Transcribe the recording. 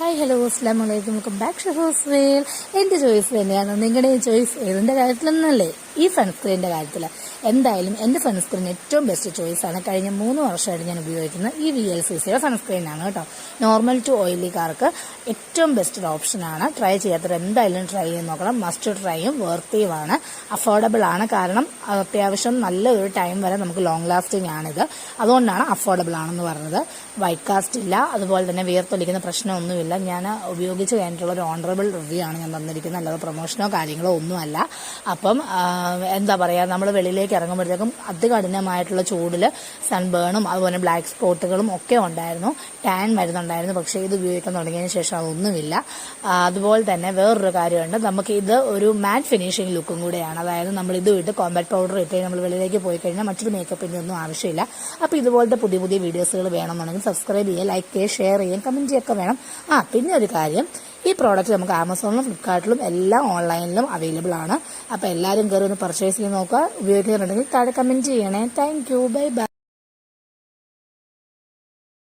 Hi hello അസ്ലാം വലൈക്കും back ഷഹോസ് വേൽ എന്റെ ചോയ്സ് തന്നെയാണ്. നിങ്ങളുടെ ചോയ്സ് ഏതിന്റെ കാര്യത്തിലൊന്നല്ലേ? ഈ സൺസ്ക്രീനിന്റെ കാര്യത്തിൽ എന്തായാലും എന്റെ സൺസ്ക്രീൻ ഏറ്റവും ബെസ്റ്റ് ചോയ്സ് ആണ്. കഴിഞ്ഞ മൂന്ന് വർഷമായിട്ട് ഞാൻ ഉപയോഗിക്കുന്ന ഈ വി എൽ സി സിയുടെ സൺസ്ക്രീനാണ് കേട്ടോ. നോർമൽ ടു ഓയിലിക്കാർക്ക് ഏറ്റവും ബെസ്റ്റ് ഓപ്ഷനാണ് ട്രൈ ചെയ്യാത്തവർ എന്തായാലും ട്രൈ ചെയ്ത് നോക്കണം. മസ്റ്റ് ട്രൈയും വേർത്തീവാണ് അഫോർഡബിൾ ആണ്. കാരണം അത്യാവശ്യം നല്ല ഒരു ടൈം വരെ നമുക്ക് ലോങ് ലാസ്റ്റിംഗ് ആണിത്. അതുകൊണ്ടാണ് അഫോർഡബിൾ ആണെന്ന് പറഞ്ഞത്. വൈറ്റ് കാസ്റ്റ് ഇല്ല. അതുപോലെ തന്നെ വിയർത്തൊലിക്കുന്ന പ്രശ്നമൊന്നുമില്ല. ഞാൻ ഉപയോഗിച്ച് കഴിഞ്ഞിട്ടുള്ള ഒരു ഓണറബിൾ റിവ്യൂ ആണ് ഞാൻ തന്നിരിക്കുന്നത്. അല്ലാതെ പ്രൊമോഷനോ കാര്യങ്ങളോ ഒന്നുമല്ല. അപ്പം എന്താ പറയുക നമ്മൾ വെളിയിലേക്ക് ഇറങ്ങുമ്പോഴത്തേക്കും അതികഠിനമായിട്ടുള്ള ചൂടിൽ സൺബേണും അതുപോലെ ബ്ലാക്ക് സ്പോട്ടുകളും ഒക്കെ ഉണ്ടായിരുന്നു. ടാൻ വരുന്നുണ്ടായിരുന്നു. പക്ഷേ ഇത് ഉപയോഗിക്കാൻ തുടങ്ങിയതിന് ശേഷം അതൊന്നുമില്ല. അതുപോലെ തന്നെ വേറൊരു കാര്യമുണ്ട്. നമുക്ക് ഇത് ഒരു മാറ്റ് ഫിനിഷിംഗ് ലുക്കും കൂടെയാണ്. അതായത് നമ്മൾ ഇത് ഇട്ട് കോമ്പാക്ട് പൗഡർ ഇട്ട് നമ്മൾ വെളിയിലേക്ക് പോയി കഴിഞ്ഞാൽ മറ്റൊരു മേക്കപ്പിന്റെ ഒന്നും ആവശ്യമില്ല. അപ്പോൾ ഇതുപോലത്തെ പുതിയ പുതിയ വീഡിയോസുകൾ വേണമെന്നുണ്ടെങ്കിൽ സബ്സ്ക്രൈബ് ചെയ്യുക ലൈക്ക് ചെയ്യുക ഷെയർ ചെയ്യുക കമന്റ് ചെയ്യുക വേണം. ആ പിന്നെ ഒരു കാര്യം ഈ പ്രോഡക്റ്റ് നമുക്ക് ആമസോണിലും ഫ്ലിപ്കാർട്ടിലും എല്ലാം ഓൺലൈനിലും അവൈലബിൾ ആണ്. അപ്പോൾ എല്ലാവരും കയറി ഒന്ന് പർച്ചേസ് ചെയ്ത് നോക്കുക. ഉപയോഗിക്കുന്നുണ്ടെങ്കിൽ താഴെ കമന്റ് ചെയ്യണേ. Thank you bye bye